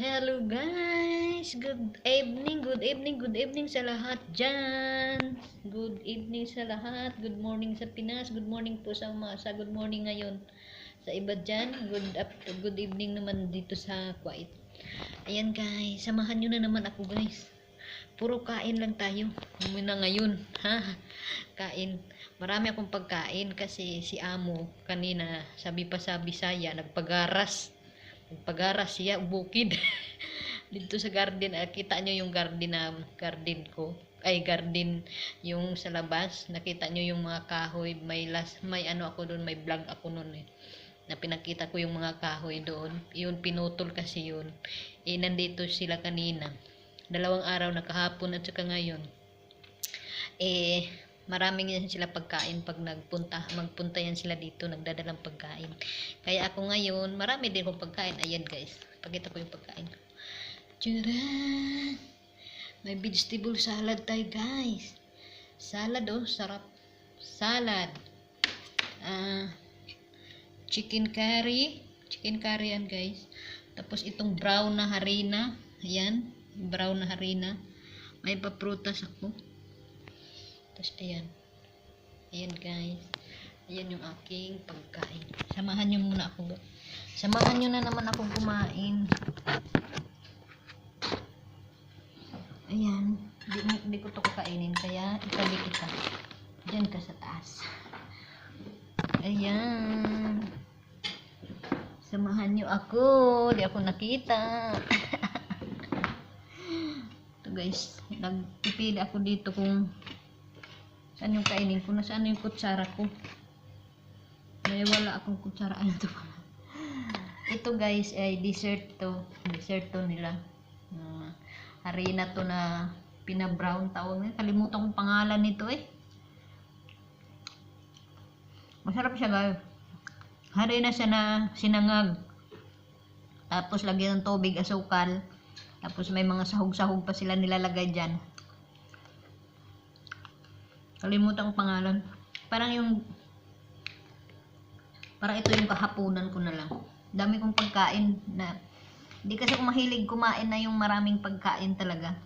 Hello guys! Good evening, good evening, good evening sa lahat dyan. Good evening sa lahat. Good morning sa Pinas. Good morning po sa mga sa good morning ngayon. Sa iba dyan, good, up, good evening naman dito sa Kuwait. Ayan guys, samahan nyo na naman ako guys. Puro kain lang tayo. Muna ngayon. Ha? Kain. Marami akong pagkain kasi si Amo kanina sabi pa sa Bisaya nagpagaras. Nagpagaras siya bukid. Dito sa garden, ah, kita nyo yung garden na garden ko. Ay garden yung sa labas. Nakita nyo yung mga kahoy, may las, may ano ako doon, may vlog ako noon eh. Na pinakita ko yung mga kahoy doon. Yun pinutol kasi yun. Eh nandito sila kanina. Dalawang araw na kahapon at saka ngayon. Eh maraming yan sila pagkain pag nagpunta magpunta yan sila dito nagdadalang pagkain. Kaya ako ngayon marami din kong pagkain. Ayan guys. Pakita ko yung pagkain ko. May vegetable salad tayo guys. Salad oh sarap. Salad. Ah chicken curry. Chicken curry yan guys. Tapos itong brown na harina. Ayan brown na harina. May paprutas ako tapos, ayan. Ayan, guys. Ayan yung aking pagkain. Samahan nyo muna ako. Samahan nyo na naman akong kumain. Ayan. Di, di ko to kakainin. Kaya, itabi kita. Diyan ka sa taas. Ayan. Samahan nyo ako. Di ako nakita. Ito guys. Nagpipili ako dito kung Saan yung kainin ko? Nasaan yung kutsara ko? May wala akong kutsara. Ano to pala? Ito guys ay dessert to. Dessert to nila. Uh, harina to na pina-brown tawag. Kalimutan kong pangalan nito eh. Masarap siya guys. Harina siya na sinangag. Tapos lagyan ng tubig, asukal. Tapos may mga sahog-sahog pa sila nilalagay dyan. Kalimutan ko pangalan. Parang yung parang ito yung kahapunan ko na lang. Dami kong pagkain na hindi kasi ako mahilig kumain na yung maraming pagkain talaga.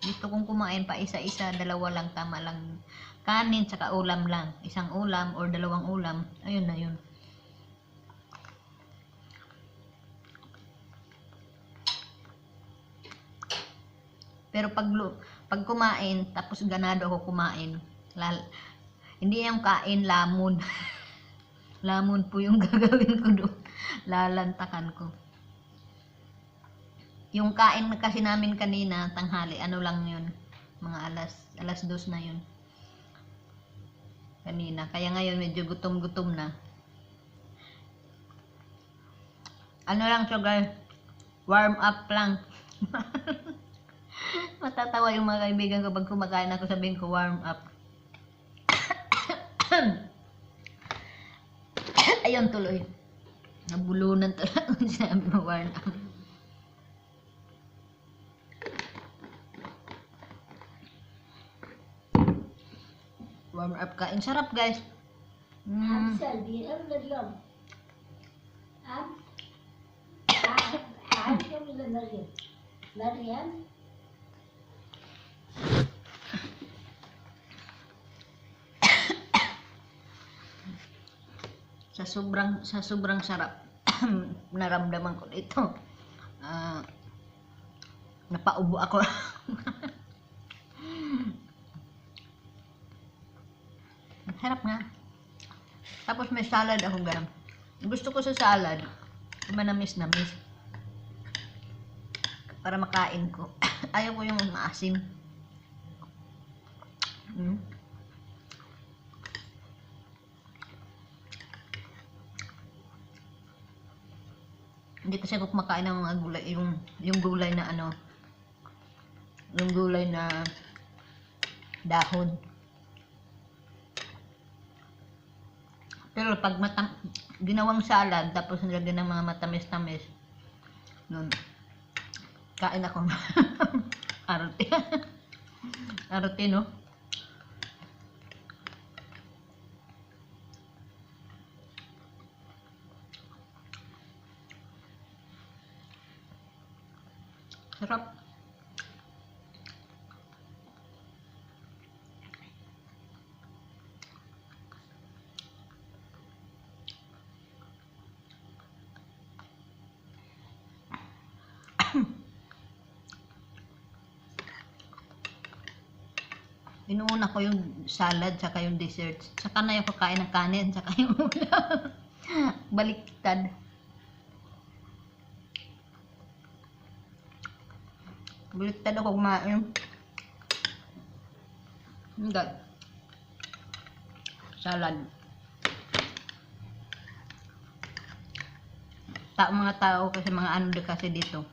Gusto kong kumain pa isa-isa, dalawa lang, tama lang. Kanin, tsaka ulam lang. Isang ulam or dalawang ulam. Ayun na yun. Pero pag, pag kumain, tapos ganado ako kumain, Lal hindi yung kain lamon. lamon po yung gagawin ko doon. Lalantakan ko. Yung kain na kasi namin kanina, tanghali, ano lang yun. Mga alas, alas dos na yun. Kanina. Kaya ngayon medyo gutom-gutom na. Ano lang guys, warm up lang. Matatawa yung mga kaibigan kapag kumakain ako sabihin ko warm up. Ayun tuloy. Nabulunan talaga sabi mo warn. Warm up ka. Ang sarap guys. Mm. Am, am, am sa sobrang sa sobrang sarap. Naramdaman ko dito. Uh, napaubo ako. Sarap nga. Tapos may salad ako gam gusto ko sa salad manamis namis para makain ko. Ayaw ko yung maasim mm. Hindi kasi ako kumakain ng mga gulay yung yung gulay na ano yung gulay na dahon. Pero pag matam ginawang salad tapos nilagyan ng mga matamis-tamis nun kain ako. Arte arte no Sarap. Inuuna ko yung salad saka yung desserts. Saka na yung kakain ng kanin saka yung ulam. Baliktad. Baliktad ako kumain. Hindi. Salad. Ta mga tao kasi mga ano din kasi dito.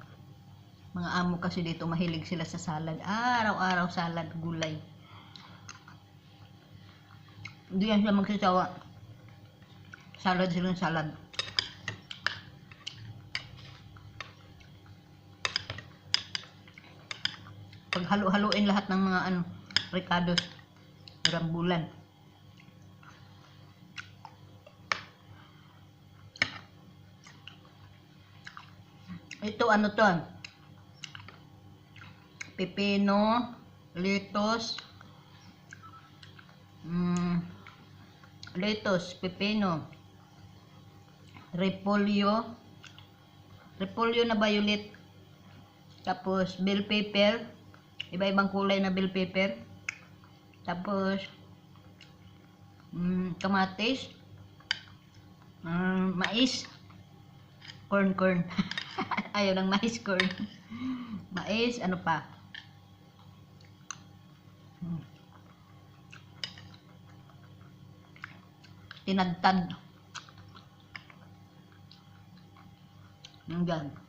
Mga amo kasi dito mahilig sila sa salad. Araw-araw salad, gulay. Hindi yan sila magsasawa. Salad silang salad. Pag halo-haloin lahat ng mga ano, ricados, rambulan. Ito ano to? Pepino, lettuce, mm, lettuce, pepino, repolyo, repolyo na violet, tapos bell pepper, iba-ibang kulay na bell pepper, tapos mm, kamatis, mm, mais, corn corn, ayaw ng mais corn, mais, ano pa, Mm. tinadtad. Hanggang.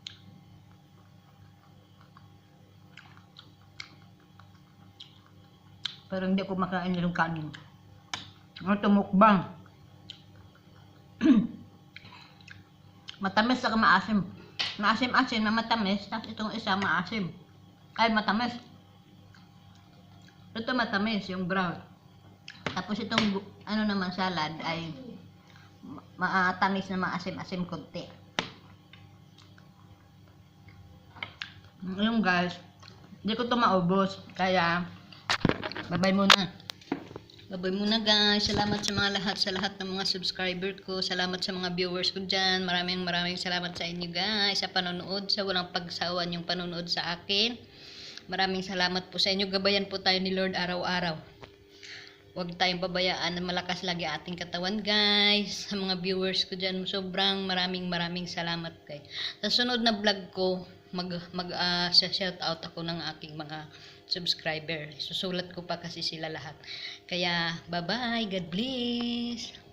Pero hindi ko makain yung kanin. Ano ito, mukbang. matamis saka maasim. Maasim-asim na matamis, tapos itong isa maasim. Ay, matamis. Ito matamis, yung brown. Tapos itong ano naman salad ay ma- matamis na maasim-asim konti. Yung guys, hindi ko to maubos. Kaya, babay muna. Babay muna guys. Salamat sa mga lahat, sa lahat ng mga subscriber ko. Salamat sa mga viewers ko dyan. Maraming maraming salamat sa inyo guys. Sa panonood, sa walang pagsawan yung panonood sa akin. Maraming salamat po sa inyo. Gabayan po tayo ni Lord araw-araw. Huwag tayong pabayaan na malakas lagi ating katawan, guys. Sa mga viewers ko dyan, sobrang maraming maraming salamat, guys. Sa sunod na vlog ko, mag, mag ah, shout out ako ng aking mga subscriber. Susulat ko pa kasi sila lahat. Kaya, bye-bye. God bless.